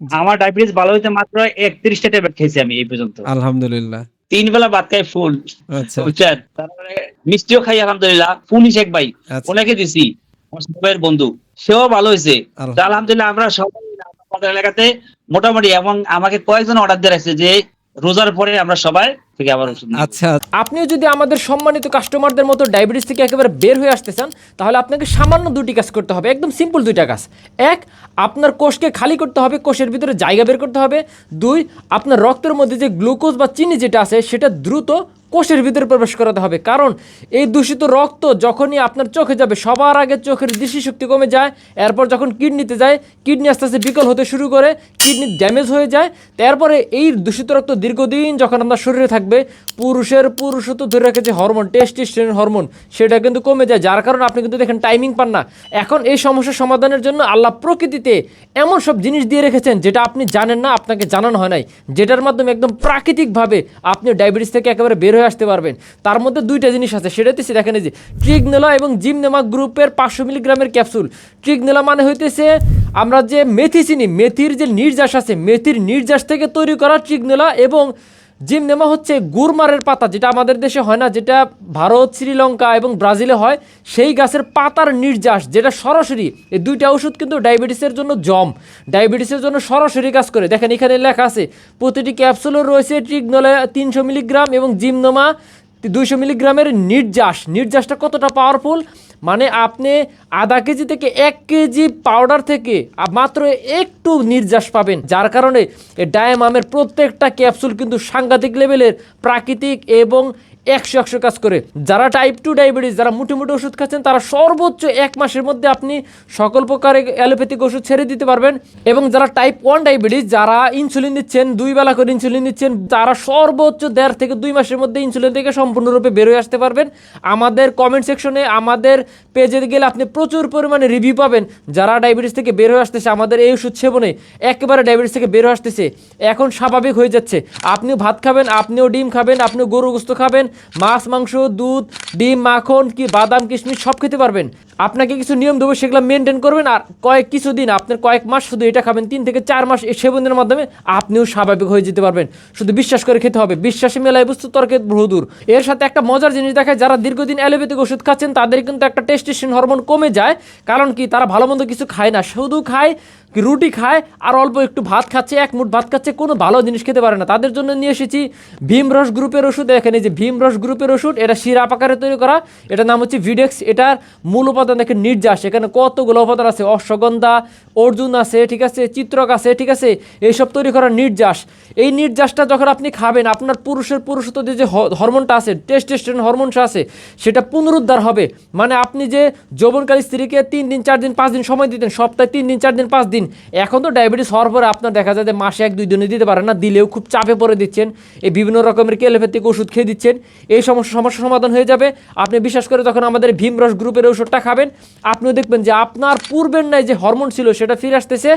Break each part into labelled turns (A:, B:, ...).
A: আমার ডায়াবেটিস ভালো হইতে মাত্র একত্রিশটা ট্যাবলেট খেয়েছি আমি এই পর্যন্ত।
B: আলহামদুলিল্লাহ।
A: তিন বেলা ভাত খাই ফুল
B: আচ্ছা।
A: বুঝছেন? তারপরে মিষ্টিও খাই আলহামদুলিল্লাহ। পুনি শেখ ভাই
B: আচ্ছা।
A: ওনাকে দিছি। আমার ভাইয়ের বন্ধু সেও ভালো হয়েছে। আলহামদুলিল্লাহ আমরা সবাই আমাদের এলাকাতে মোটামুটি এবং আমাকে কয়েকজন অর্ডার দিয়ে রাখছে যে রোজার পরে আমরা সবাই থেকে আবার ওষুধ
B: আচ্ছা।
C: আপনিও যদি আমাদের সম্মানিত কাস্টমারদের মতো ডায়াবেটিস থেকে একেবারে বের হয়ে আসতে চান তাহলে আপনাকে সামান্য দুটি কাজ করতে হবে একদম সিম্পল দুইটা কাজ। এক আপনার কোষকে খালি করতে হবে কোষের ভিতরে জায়গা বের করতে হবে। দুই আপনার রক্তের মধ্যে যে গ্লুকোজ বা চিনি যেটা আছে সেটা দ্রুত কোষের ভিতরে প্রবেশ করাতে হবে। কারণ এই দূষিত রক্ত যখনই আপনার চোখে যাবে, সবার আগে চোখের দৃষ্টিশক্তি কমে যায়, এরপর যখন কিডনিতে যায়, কিডনি আস্তে আস্তে বিকল হতে শুরু করে, কিডনি ড্যামেজ হয়ে যায়। তারপরে এই দূষিত রক্ত দীর্ঘদিন যখন আপনার শরীরে থাকবে, পুরুষের পুরুষত্ব ধরে রেখে যে হরমোন টেস্টিস্টেরন হরমোন, সেটা কিন্তু কমে যায়। যার কারণে আপনি কিন্তু দেখেন টাইমিং পান না। এখন এই সমস্যার সমাধানের জন্য আল্লাহ প্রকৃতিতে এমন সব জিনিস দিয়ে রেখেছেন, যেটা আপনি জানেন না, আপনাকে জানানো হয় নাই, যেটার মাধ্যমে একদম প্রাকৃতিকভাবে আপনি ডায়াবেটিস থেকে একেবারে বের হয়ে আসতে পারবেন। তার মধ্যে দুইটা জিনিস আছে, সেটা হচ্ছে দেখেন যে ট্রিগনেলা এবং জিমনেমা গ্রুপের পাঁচশো মিলিগ্রামের ক্যাপসুল। ট্রিগনেলা মানে হইতেছে আমরা যে মেথি চিনি মেথির যে নির্যাস আছে, মেথির নির্যাস থেকে তৈরি করা ট্রিগনেলা এবং জিমনেমা হচ্ছে গুরমারের পাতা, যেটা আমাদের দেশে হয় না, যেটা ভারত, শ্রীলঙ্কা এবং ব্রাজিলে হয়, সেই গাছের পাতার নির্যাস, যেটা সরাসরি এই দুইটা ওষুধ কিন্তু ডায়াবেটিসের জন্য জম, ডায়াবেটিসের জন্য সরাসরি কাজ করে। দেখেন, এখানে লেখা আছে, প্রতিটি ক্যাপসুলও রয়েছে ট্রিগনোলা তিনশো মিলিগ্রাম এবং জিমনোমা দুইশো মিলিগ্রামের নির্যাস। নির্যাসটা কতটা পাওয়ারফুল মানে আপনি আধা কেজি থেকে এক কেজি পাউডার থেকে মাত্র একটু নির্যাস পাবেন। যার কারণে ডায়ামামের প্রত্যেকটা ক্যাপসুল কিন্তু সাংঘাতিক লেভেলের প্রাকৃতিক এবং একশো একশো কাজ করে। যারা টাইপ টু ডায়াবেটিস যারা মুঠে মুঠে ওষুধ খাচ্ছেন, তারা সর্বোচ্চ এক মাসের মধ্যে আপনি সকল প্রকারের অ্যালোপ্যাথিক ওষুধ ছেড়ে দিতে পারবেন। এবং যারা টাইপ ওয়ান ডায়াবেটিস যারা ইনসুলিন দিচ্ছেন দুই বেলা করে ইনসুলিন দিচ্ছেন তারা সর্বোচ্চ দেড় থেকে দুই মাসের মধ্যে ইনসুলিন থেকে সম্পূর্ণরূপে বের হয়ে আসতে পারবেন। আমাদের কমেন্ট সেকশনে আমাদের পেজে গেলে আপনি প্রচুর পরিমাণে রিভিউ পাবেন। যারা ডায়াবেটিস থেকে বের হয়ে আসতেছে, আমাদের এই ওষুধ সেবনে একেবারে ডায়াবেটিস থেকে বের হয়ে আসতেছে। এখন স্বাভাবিক হয়ে যাচ্ছে। আপনিও ভাত খাবেন, আপনিও ডিম খাবেন, আপনিও গরু গোস্ত খাবেন মাছ, মাংস, দুধ, ডিম, মাখন কি বাদাম, কিশমিশ সব খেতে পারবেন। আপনাকে কিছু নিয়ম দেবো, সেগুলো মেনটেন করবেন আর কয়েক কিছুদিন আপনার কয়েক মাস শুধু এটা খাবেন, তিন থেকে চার মাস এই সেবনের মাধ্যমে আপনিও স্বাভাবিক হয়ে যেতে পারবেন। শুধু বিশ্বাস করে খেতে হবে, বিশ্বাসে মেলায় বস্তু, তর্কে বহুদূর। এর সাথে একটা মজার জিনিস দেখায়, যারা দীর্ঘদিন অ্যালোপ্যাথিক ওষুধ খাচ্ছেন, তাদের কিন্তু একটা টেস্টেশন হরমোন কমে যায়, কারণ কি তারা ভালো মন্দ কিছু খায় না, শুধু খায় কি রুটি খায় আর অল্প একটু ভাত খাচ্ছে, এক মুঠ ভাত খাচ্ছে, কোনো ভালো জিনিস খেতে পারে না। তাদের জন্য নিয়ে এসেছি ভীমরস গ্রুপের ওষুধ। দেখেন এই যে ভীমরস গ্রুপের ওষুধ, এটা সিরাপ আকারে তৈরি করা। এটার নাম হচ্ছে ভিডেক্স। এটার মূল উপাদান দেখেন নির্যাস। এখানে কতগুলো উপাদান আছে? অশ্বগন্ধা, অর্জুন আছে, ঠিক আছে? চিত্রক আছে, ঠিক আছে? এইসব তৈরি করা নির্যাস। এই নির্যাসটা যখন আপনি খাবেন, আপনার পুরুষের পুরুষত্ব যে হরমোনটা আছে টেস্টেস্টেরন হরমোনটা আছে, সেটা পুনরুদ্ধার হবে। মানে আপনি যে যৌবনকারী স্ত্রীকে তিন দিন, চার দিন, পাঁচ দিন সময় দিতেন, সপ্তাহে তিন দিন, চার দিন, পাঁচ দিন এখন তো ডায়াবেটিস হওয়ার পরে আপনার দেখা যায় যে মাসে এক, দুই দিনে দিতে পারেন না, দিলেও খুব চাপে পড়ে দিচ্ছেন। এই বিভিন্ন রকমের কেলোপ্যাথিক ওষুধ খেয়ে দিচ্ছেন। এই সমস্যা সমস্যা সমাধান হয়ে যাবে। আপনি বিশ্বাস করে যখন আমাদের ভীমরস গ্রুপের ওষুধটা খাবেন। আপনিও দেখবেন যে আপনার পূর্বের নাই যে হরমোন ছিল সেটা ফিরে আসতেছে।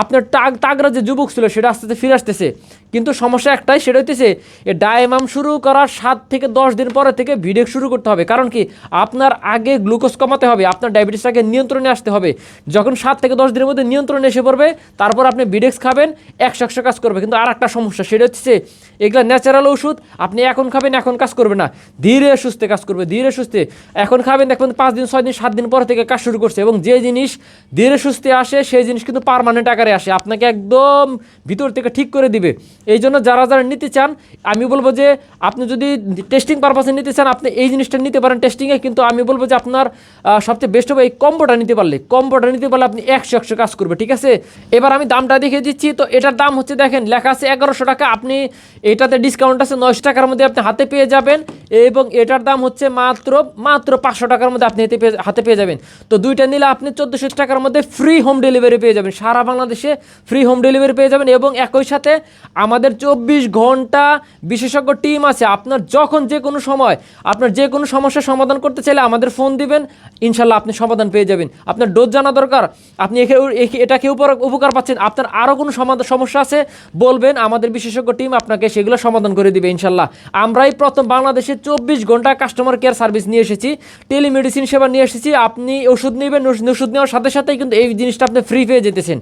C: আপনার টাগ তাগরা যে যুবক ছিল সেটা আস্তে আস্তে ফিরে আসতেছে। কিন্তু সমস্যা একটাই, সেটা হইতেছে, এ ডায়ামাম শুরু করার সাত থেকে দশ দিন পরে থেকে ভিডিও শুরু করতে হবে। কারণ কি? আপনার আগে গ্লুকোজ কমাতে হবে, আপনার ডায়াবেটিসটাকে নিয়ন্ত্রণে আসতে হবে। যখন সাত থেকে দশ দিনের মধ্যে নিয়ন্ত্রণে এসে পড়বে, তারপর আপনি বিডেক্স খাবেন, একশো একশো কাজ করবে। কিন্তু আর একটা সমস্যা, সেটা হচ্ছে এগুলো ন্যাচারাল ওষুধ আপনি এখন খাবেন, এখন কাজ করবে না। ধীরে সুস্থে কাজ করবে, ধীরে সুস্থে। এখন খাবেন দেখবেন পাঁচ দিন, ছয় দিন, সাত দিন পর থেকে কাজ শুরু করছে এবং যে জিনিস ধীরে সুস্থে আসে, সেই জিনিস কিন্তু পারমানেন্ট আকারে আসে। আপনাকে একদম ভিতর থেকে ঠিক করে দিবে। এই জন্য যারা যারা নিতে চান, আমি বলব যে আপনি যদি টেস্টিং পারপাসে নিতে চান, আপনি এই জিনিসটা নিতে পারেন টেস্টিংয়ে কিন্তু আমি বলব যে আপনার সবচেয়ে বেস্ট হবে এই কম্বোটা নিতে পারলে। কম্বোটা নিতে পারলে আপনি একশো একশো কাজ করবে, ঠিক আছে? এবার আমি দামটা দেখিয়ে দিচ্ছি। তো এটার দাম হচ্ছে দেখেন, লেখা আছে এগারোশো টাকা। আপনি এটাতে ডিসকাউন্ট আছে নয়শো টাকার মধ্যে আপনি হাতে পেয়ে যাবেন এবং এটার দাম হচ্ছে মাত্র মাত্র পাঁচশো টাকার মধ্যে আপনি হাতে পেয়ে হাতে পেয়ে যাবেন। তো দুইটা নিলে আপনি চোদ্দোশো টাকার মধ্যে ফ্রি হোম ডেলিভারি পেয়ে যাবেন। সারা বাংলাদেশে ফ্রি হোম ডেলিভারি পেয়ে যাবেন এবং একই সাথে আমার আমাদের চব্বিশ ঘণ্টা বিশেষজ্ঞ টিম আছে। আপনার যখন যে কোনো সময়, আপনার যে কোনো সমস্যার সমাধান করতে চাইলে আমাদের ফোন দিবেন, ইনশাল্লাহ আপনি সমাধান পেয়ে যাবেন। আপনার ডোজ জানা দরকার, আপনি একে এটাকে উপর উপকার পাচ্ছেন, আপনার আরও কোনো সমাধান সমস্যা আছে, বলবেন, আমাদের বিশেষজ্ঞ টিম আপনাকে সেগুলো সমাধান করে দিবে ইনশাল্লাহ। আমরাই প্রথম বাংলাদেশে চব্বিশ ঘণ্টা কাস্টমার কেয়ার সার্ভিস নিয়ে এসেছি টেলিমেডিসিন সেবা নিয়ে এসেছি, আপনি ওষুধ নেবেন ওষুধ নেওয়ার সাথে সাথেই কিন্তু এই জিনিসটা আপনি ফ্রি পেয়ে যেতেছেন।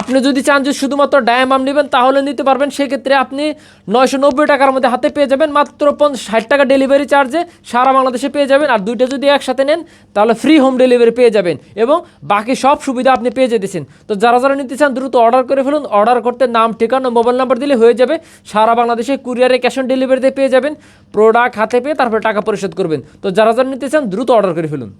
C: আপনি যদি চান যে শুধুমাত্র ডায়ামাম নেবেন, তাহলে নিতে পারবেন, সেক্ষেত্রে আপনি নয়শো নব্বই টাকার মধ্যে হাতে পেয়ে যাবেন মাত্র ষাট টাকা ডেলিভারি চার্জে সারা বাংলাদেশে পেয়ে যাবেন। আর দুইটা যদি একসাথে নেন, তাহলে ফ্রি হোম ডেলিভারি পেয়ে যাবেন এবং বাকি সব সুবিধা আপনি পেয়ে যেতেছেন। তো যারা যারা নিতে চান, দ্রুত অর্ডার করে ফেলুন। অর্ডার করতে নাম, ঠিকানা মোবাইল নাম্বার দিলে হয়ে যাবে। সারা বাংলাদেশে কুরিয়ারে ক্যাশ অন ডেলিভারিতে পেয়ে যাবেন। প্রোডাক্ট হাতে পেয়ে তারপরে টাকা পরিশোধ করবেন। তো যারা যারা নিতে চান, দ্রুত অর্ডার করে ফেলুন।